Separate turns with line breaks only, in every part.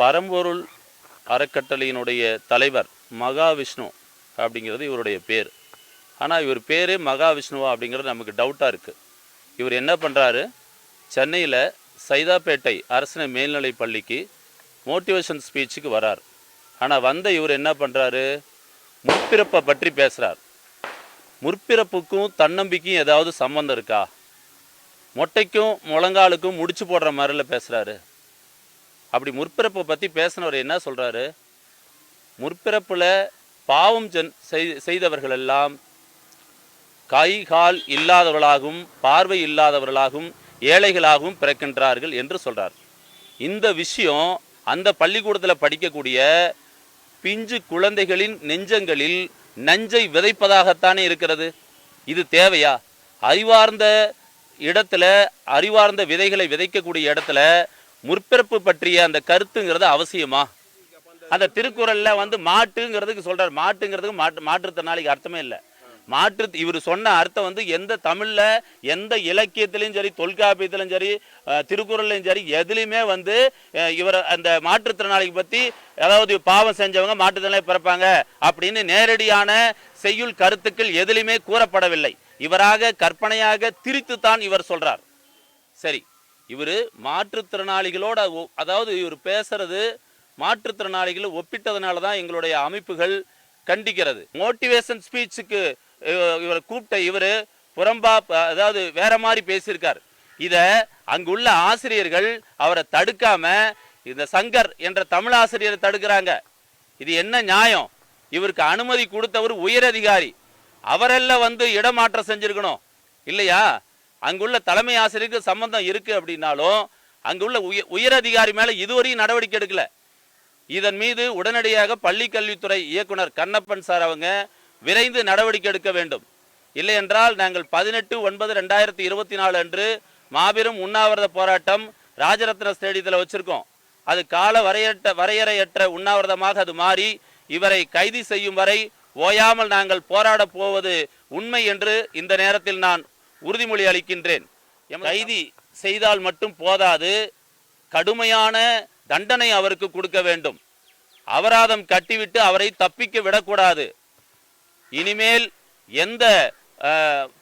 பரம்பொருள் அறக்கட்டளையினுடைய தலைவர் மகாவிஷ்ணு அப்படிங்கிறது இவருடைய பேர். ஆனால் இவர் பேரே மகாவிஷ்ணுவா அப்படிங்கிறது நமக்கு டவுட்டாக இருக்குது இவர் என்ன பண்ணுறாரு சென்னையில் சைதாப்பேட்டை அரசின மேல்நிலை பள்ளிக்கு மோட்டிவேஷன் ஸ்பீச்சுக்கு வரார். ஆனால் வந்த இவர் என்ன பண்ணுறாரு முற்பிறப்பை பற்றி பேசுகிறார் முற்பிறப்புக்கும் தன்னம்பிக்கையும் ஏதாவது சம்மந்தம் இருக்கா? மொட்டைக்கும் முழங்காலுக்கும் முடிச்சு போடுற மாதிரில பேசுகிறாரு அப்படி முற்பிறப்பை பற்றி பேசினவர் என்ன சொல்கிறாரு முற்பிறப்பில் பாவம் சென் செய்- செய்தவர்கள் எல்லாம் கை கால் இல்லாதவர்களாகவும் பார்வை இல்லாதவர்களாகவும் ஏழைகளாகவும் பிறக்கின்றார்கள் என்று சொல்கிறார் இந்த விஷயம் அந்த பள்ளிக்கூடத்தில் படிக்கக்கூடிய பிஞ்சு குழந்தைகளின் நெஞ்சங்களில் நஞ்சை விதைப்பதாகத்தானே இருக்கிறது? இது தேவையா? அறிவார்ந்த இடத்துல அறிவார்ந்த விதைகளை விதைக்கக்கூடிய இடத்துல முற்பிறப்பு பற்றிய அந்த கருத்துங்கிறது அவசியமா? அந்த திருக்குறளில் வந்து மாட்டுங்கிறதுக்கு சொல்றாரு. மாட்டுங்கிறதுக்கு மாட்டு மாற்றுத்திறனாளிக்கு அர்த்தமே இல்லை. மாற்று இவர் சொன்ன அர்த்தம் வந்து எந்த தமிழில் எந்த இலக்கியத்திலையும் சரி தொல்காப்பியத்திலும் சரி திருக்குறள்லையும் சரி எதுலையுமே வந்து இவர் அந்த மாற்றுத்திறனாளிக்கு பற்றி அதாவது பாவம் செஞ்சவங்க மாற்றுத்திறனாளி பிறப்பாங்க அப்படின்னு நேரடியான செய்யுள் கருத்துக்கள் எதுலையுமே கூறப்படவில்லை. இவராக கற்பனையாக திரித்துத்தான் இவர் சொல்றார். சரி. இவர் மாற்றுத்திறனாளிகளோட அதாவது இவர் பேசுறது மாற்றுத்திறனாளிகளை ஒப்பிட்டதுனால தான் எங்களுடைய அமைப்புகள் கண்டிக்கிறது. மோட்டிவேஷன் ஸ்பீச்சுக்கு இவரை கூப்பிட்ட இவர் புறம்பா அதாவது வேற மாதிரி பேசியிருக்கார். இதை அங்குள்ள ஆசிரியர்கள் அவரை தடுக்காம இந்த சங்கர் என்ற தமிழ் ஆசிரியரை தடுக்கிறாங்க. இது என்ன நியாயம்? இவருக்கு அனுமதி கொடுத்தவர் உயரதிகாரி. அவரெல்லாம் வந்து இடமாற்றம் செஞ்சிருக்கணும். இல்லையா? அங்குள்ள தலைமை ஆசிரியருக்கு சம்பந்தம் இருக்கு அப்படின்னாலும் அங்குள்ள உய உயரதிகாரி மேலே இதுவரையும் நடவடிக்கை எடுக்கல. இதன் மீது உடனடியாக பள்ளி கல்வித்துறை இயக்குனர் கண்ணப்பன் சார் அவங்க விரைந்து நடவடிக்கை எடுக்க வேண்டும். இல்லையென்றால் நாங்கள் பதினெட்டு ஒன்பது ரெண்டாயிரத்தி இருபத்தி நாலு அன்று மாபெரும் உண்ணாவிரத போராட்டம் ராஜரத்ன ஸ்டேடியத்தில் வச்சுருக்கோம். அது கால வரையற்ற வரையறையற்ற உண்ணாவிரதமாக அது மாறி இவரை கைது செய்யும் வரை ஓயாமல் நாங்கள் போராடப் போவது உண்மை என்று இந்த நேரத்தில் நான் உறுதிமொழி அளிக்கின்றேன். கைதி செய்தால் மட்டும் போதாது. கடுமையான தண்டனை அவருக்கு கொடுக்க வேண்டும். அபராதம் கட்டிவிட்டு அவரை தப்பிக்க விடக்கூடாது. இனிமேல் எந்த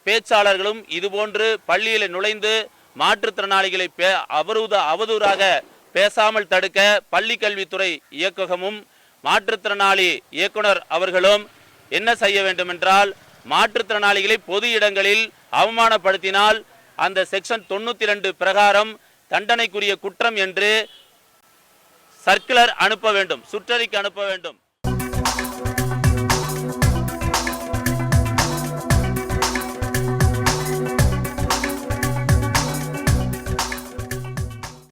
பேச்சாளர்களும் இதுபோன்று பள்ளியில் நுழைந்து மாற்றுத்திறனாளிகளை பே அவதூத அவதூறாக பேசாமல் தடுக்க பள்ளி கல்வித்துறை இயக்ககமும் மாற்றுத்திறனாளி இயக்குனர் அவர்களும் என்ன செய்ய வேண்டும் என்றால் மாற்றுத்திறனாளிகளை பொது இடங்களில் அவமானப்படுத்தினால் அந்த செக்ஷன் தொண்ணூத்தி ரெண்டு பிரகாரம் தண்டனைக்குரிய குற்றம் என்று சர்க்குலர் அனுப்ப வேண்டும் சுற்றறிக்கை அனுப்ப வேண்டும்.